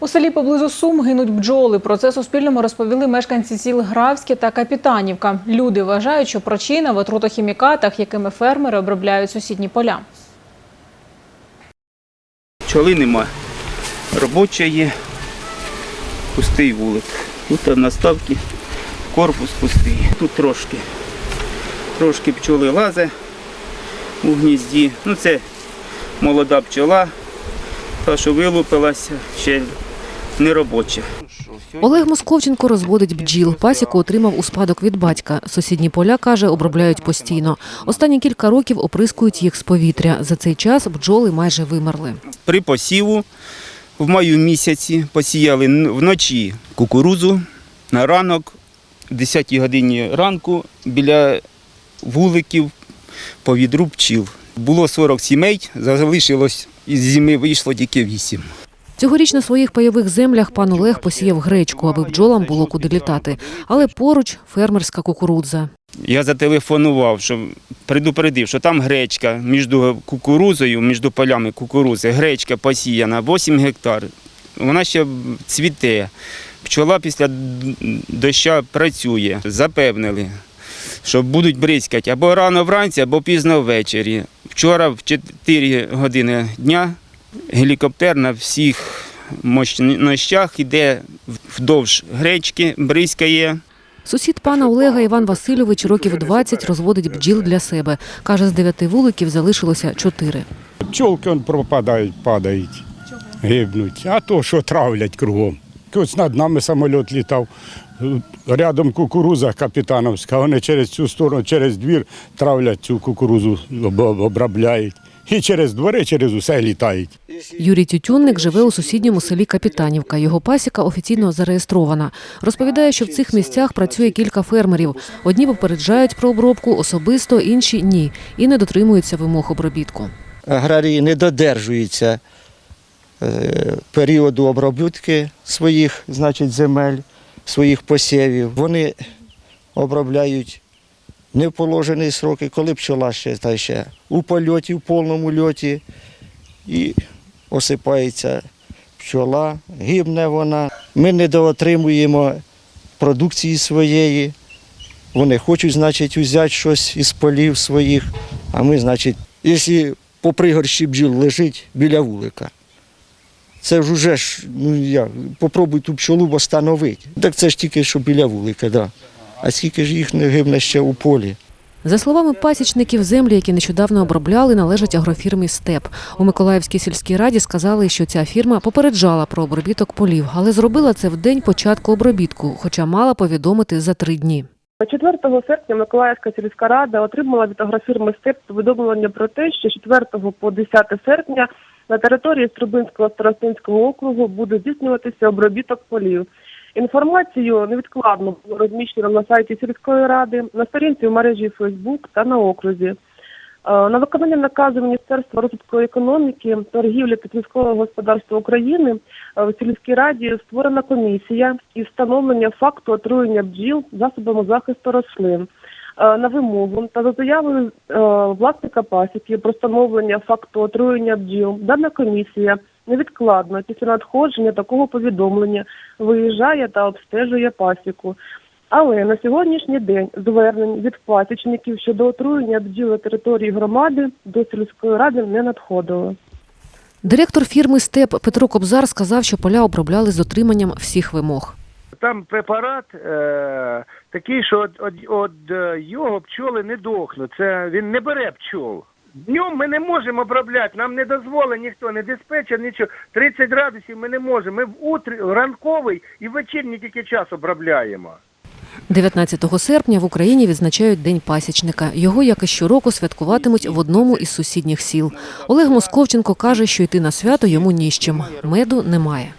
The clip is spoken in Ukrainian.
У селі поблизу Сум гинуть бджоли. Про це Суспільному розповіли мешканці сіл Гравське та Капітанівка. Люди вважають, що причина в отрутохімікатах, якими фермери обробляють сусідні поля. Пчоли нема. Робоча є, пустий вулик. Тут на ставці корпус пустий. Тут трошки. Трошки пчоли лазе у гнізді. Ну це молода пчола, та що вилупилася, ще не робоча. Олег Московченко розводить бджіл. Пасіку отримав у спадок від батька. Сусідні поля, каже, обробляють постійно. Останні кілька років оприскують їх з повітря. За цей час бджоли майже вимерли. При посіву в маю місяці посіяли вночі кукурузу на ранок, в 10 годині ранку біля вуликів по відру пчіл. Було 40 сімей, залишилось із зими вийшло тільки 8. Цьогоріч на своїх пайових землях пан Олег посіяв гречку, аби бджолам було куди літати. Але поруч фермерська кукурудза. Я зателефонував, що предупредив, що там гречка між кукурузою, між полями кукурузи, гречка посіяна 8 гектар. Вона ще цвіте. Пчола після доща працює. Запевнили, що будуть бризкати або рано вранці, або пізно ввечері. Вчора в 4 години дня гелікоптер на всіх мощностях іде вдовж гречки, бризкає. Сусід пана Олега Іван Васильович років 20 розводить бджіл для себе. Каже, з дев'яти вуликів залишилося чотири. Пчолки он пропадають, падають, гибнуть. А то, що травлять кругом. Ось над нами самоліт літав. Рядом кукуруза капітановська. Вони через цю сторону, через двір травлять цю кукурузу, обробляють. І через двори, через усе літають. Юрій Тютюнник живе у сусідньому селі Капітанівка. Його пасіка офіційно зареєстрована. Розповідає, що в цих місцях працює кілька фермерів. Одні попереджають про обробку особисто, інші ні і не дотримуються вимог обробітку. аграрії не додержуються е, періоду обробітки своїх значить, земель, своїх посівів. Вони обробляють не в положені сроки, коли пчола ще та ще у польоті, в повному льоті, і осипається пчола, гибне вона. Ми не доотримуємо продукції своєї. Вони хочуть, значить, взяти щось із полів своїх, а ми, значить, якщо по пригорщі бджіл лежить біля вулика, це ж уже ж, ну як, попробуй ту пчолу встановити. Так це ж тільки що біля вулика, да. А скільки ж їх не гибне ще у полі? За словами пасічників, землі, які нещодавно обробляли, належать агрофірмі Степ. У Миколаївській сільській раді сказали, що ця фірма попереджала про обробіток полів, але зробила це в день початку обробітку, хоча мала повідомити за три дні. 4 серпня Миколаївська сільська рада отримала від агрофірми СТЕП повідомлення про те, що з 4 по 10 серпня на території Струбинського старостинського округу буде здійснюватися обробіток полів. Інформацію невідкладно було розміщено на сайті сільської ради, на сторінці в мережі Фейсбук та на окрузі. Е, На виконання наказу Міністерства розвитку економіки, торгівлі та сільського господарства України е, в сільській раді створена комісія із встановлення факту отруєння бджіл засобами захисту рослин. Е, На вимогу та за заявою власника пасіки про встановлення факту отруєння бджіл дана комісія невідкладно після надходження такого повідомлення виїжджає та обстежує пасіку. Але на сьогоднішній день звернень від пасічників щодо отруєння бджіл на території громади до сільської ради не надходило. Директор фірми Степ Петро Кобзар сказав, що поля обробляли з дотриманням всіх вимог. Там препарат е, такий, що от, от, от е, його пчоли не дохнуть. Це він не бере пчол. Днем ми не можемо обробляти, нам не дозволить ніхто, не диспетчер, нічого. 30 градусів ми не можемо. Ми в утрі, ранковий і вечірній тільки час обробляємо. 19 серпня в Україні відзначають День пасічника. Його, як і щороку, святкуватимуть в одному із сусідніх сіл. Олег Московченко каже, що йти на свято йому ні з чим. Меду немає.